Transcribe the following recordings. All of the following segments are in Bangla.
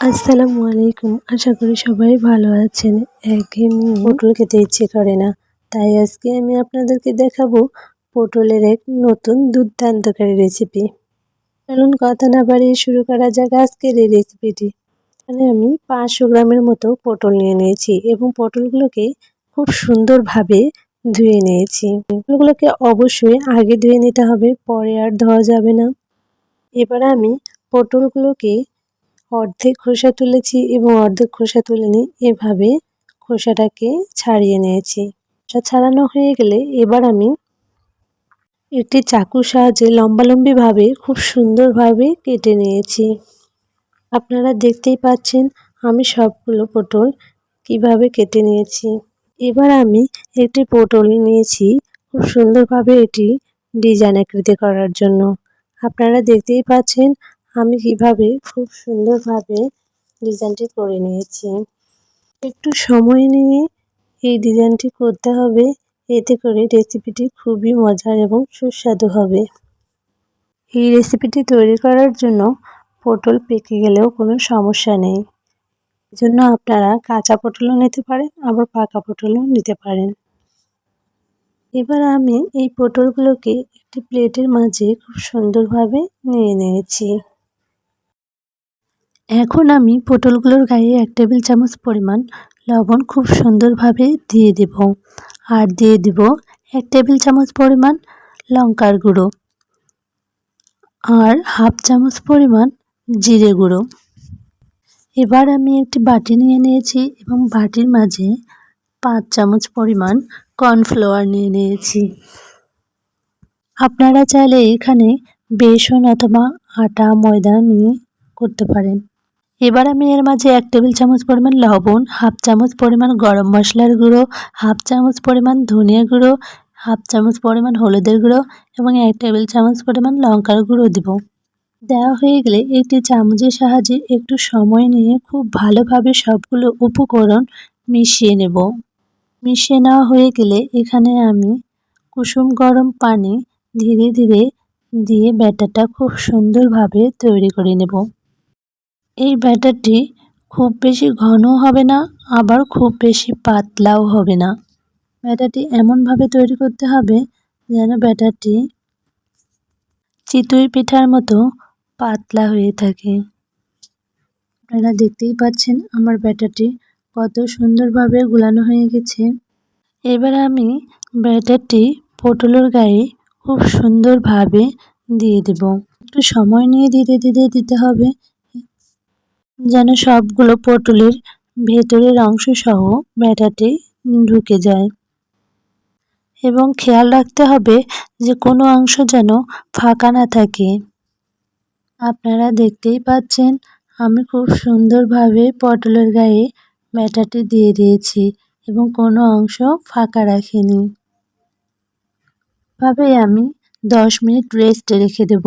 আসসালামু আলাইকুম। আশা করি সবাই ভালো আছেন। একঘেয়েমি পটল খেতে ইচ্ছে করে না। তাই আজকে আমি আপনাদেরকে দেখাবো পটলের এক নতুন দুর্দান্তকারী রেসিপি চলুন কথা না বাড়িয়ে শুরু করা যাক আজকের এই রেসিপিটি এখানে আমি পাঁচশো গ্রামের মতো পটল নিয়ে নিয়েছি এবং পটলগুলোকে খুব সুন্দরভাবে ধুয়ে নিয়েছি। পটলগুলোকে অবশ্যই আগে ধুয়ে নিতে হবে, পরে আর ধোয়া যাবে না। এবার আমি পটলগুলোকে অর্ধেক খোসা তুলেছি এবং অর্ধেক খোসা তুলে নিই এভাবে খোসাটাকে ছাড়িয়ে নিয়েছি। ছাড়ানো হয়ে গেলে এবার আমি একটি চাকুর সাহায্যে লম্বালম্বিভাবে খুব সুন্দরভাবে কেটে নিয়েছি। আপনারা দেখতেই পাচ্ছেন আমি সবগুলো পটল কীভাবে কেটে নিয়েছি। এবার আমি একটি পটল নিয়েছি খুব সুন্দরভাবে এটি ডিজাইন আকৃতি করার জন্য। আপনারা দেখতেই পাচ্ছেন আমি কীভাবে খুব সুন্দরভাবে ডিজাইনটি করে নিয়েছি। একটু সময় নিয়ে এই ডিজাইনটি করতে হবে, এতে করে রেসিপিটি খুবই মজার এবং সুস্বাদু হবে। এই রেসিপিটি তৈরি করার জন্য পটল পেকে গেলেও কোনো সমস্যা নেই। জন্য আপনারা কাঁচা পটলও নিতে পারেন, আবার পাকা পটলও নিতে পারেন। এবার আমি এই পটলগুলোকে একটি প্লেটের মাঝে খুব সুন্দরভাবে নিয়ে নিয়েছি। এখন আমি পটলগুলোর গায়ে এক টেবিল চামচ পরিমাণ লবণ খুব সুন্দরভাবে দিয়ে দেব। আর দিয়ে দেব এক টেবিল চামচ পরিমাণ লঙ্কার গুঁড়ো। আর হাফ চামচ পরিমাণ জিরে গুঁড়ো। এবার আমি একটি বাটি নিয়ে নিয়েছি এবং বাটির মাঝে পাঁচ চামচ পরিমাণ কর্নফ্লাওয়ার নিয়ে নিয়েছি। আপনারা চাইলে এখানে বেসন অথবা আটা, ময়দা নিয়ে করতে পারেন। এবার আমি এর মাঝে এক টেবিল চামচ পরিমাণ লবণ, হাফ চামচ পরিমাণ গরম মশলার গুঁড়ো, হাফ চামচ পরিমাণ ধনিয়া গুঁড়ো, হাফ চামচ পরিমাণ হলুদের গুঁড়ো এবং এক টেবিল চামচ পরিমাণ লঙ্কার গুঁড়ো দেব। দেওয়া হয়ে গেলে একটি চামচের সাহায্যে একটু সময় নিয়ে খুব ভালোভাবে সবগুলো উপকরণ মিশিয়ে নেব। মিশিয়ে নেওয়া হয়ে গেলে এখানে আমি কুসুম গরম পানি ধীরে ধীরে দিয়ে ব্যাটারটা খুব সুন্দরভাবে তৈরি করে নেব। এই ব্যাটারটি খুব বেশি ঘনও হবে না, আবার খুব বেশি পাতলাও হবে না। ব্যাটারটি এমনভাবে তৈরি করতে হবে যেন ব্যাটারটি চিতই পিঠার মতো পাতলা হয়ে থাকে। আপনারা দেখতেই পাচ্ছেন আমার ব্যাটারটি কত সুন্দরভাবে গুলানো হয়ে গেছে। এবার আমি ব্যাটারটি পটলের গায়ে খুব সুন্দরভাবে দিয়ে দেব। একটু সময় নিয়ে ধীরে ধীরে দিতে হবে। যেন সবগুলো পটলের ভেতরের অংশ সহ ব্যাটাটি ঢুকে যায়। এবং খেয়াল রাখতে হবে যে কোনো অংশ যেন ফাঁকা না থাকে। আপনারা দেখতেই পাচ্ছেন, আমি খুব সুন্দরভাবে পটলের গায়ে ব্যাটাটি দিয়ে দিয়েছি এবং কোনো অংশ ফাঁকা রাখিনি। ভাবে আমি দশ মিনিট রেস্টে রেখে দেব।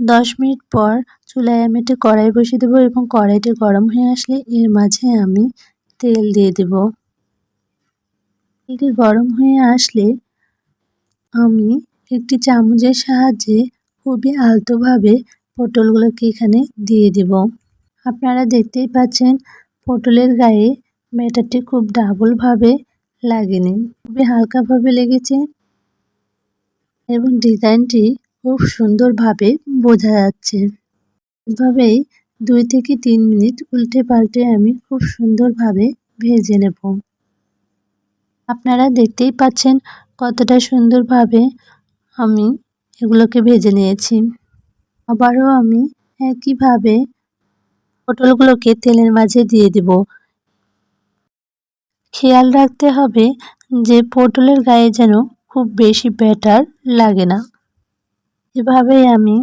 দশ মিনিট পর চুলায় আমি একটি কড়াই বসিয়ে দেবো এবং কড়াইটি গরম হয়ে আসলে এর মাঝে আমি তেল দিয়ে দেব। তেলটি গরম হয়ে আসলে আমি একটি চামচের সাহায্যে খুবই আলতোভাবে পটলগুলোকে এখানে দিয়ে দেব। আপনারা দেখতেই পাচ্ছেন পটলের গায়ে ব্যাটারটি খুব ডাবলভাবে লাগেনি, খুবই হালকাভাবে লেগেছে। এবং ডিজাইনটি খুব সুন্দরভাবে বোঝা যাচ্ছে। এভাবেই দুই থেকে তিন মিনিট উল্টে পাল্টে আমি খুব সুন্দরভাবে ভেজে নেব। আপনারা দেখতেই পাচ্ছেন কতটা সুন্দরভাবে আমি এগুলোকে ভেজে নিয়েছি। আবারও আমি একইভাবে পটলগুলোকে তেলের মাঝে দিয়ে দেব। খেয়াল রাখতে হবে যে পটলের গায়ে যেন খুব বেশি ব্যাটার লাগে না। এভাবেই আমি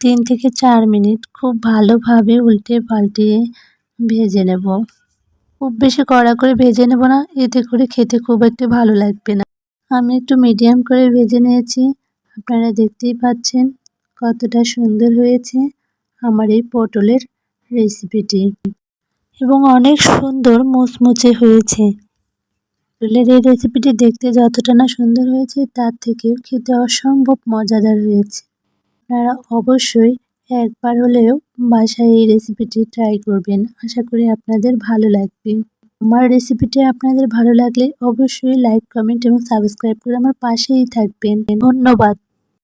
তিন থেকে চার মিনিট খুব ভালোভাবে উল্টে পাল্টিয়ে ভেজে নেব। খুব বেশি কড়া করে ভেজে নেব না, এতে করে খেতে খুব একটু ভালো লাগবে না। আমি একটু মিডিয়াম করে ভেজে নিয়েছি। আপনারা দেখতেই পাচ্ছেন কতটা সুন্দর হয়েছে আমার এই পটলের রেসিপিটি। এবং অনেক সুন্দর মুচমুচে হয়েছে। পটলের এই রেসিপিটি দেখতে যতটা না সুন্দর হয়েছে, তার থেকেও খেতে অসম্ভব মজাদার হয়েছে। আপনারা অবশ্যই একবার হলেও বাসায় এই রেসিপিটি ট্রাই করবেন। আশা করি আপনাদের ভালো লাগবে। আমার রেসিপিটি আপনাদের ভালো লাগলে অবশ্যই লাইক কমেন্ট এবং সাবস্ক্রাইব করে আমার পাশেই থাকবেন। ধন্যবাদ।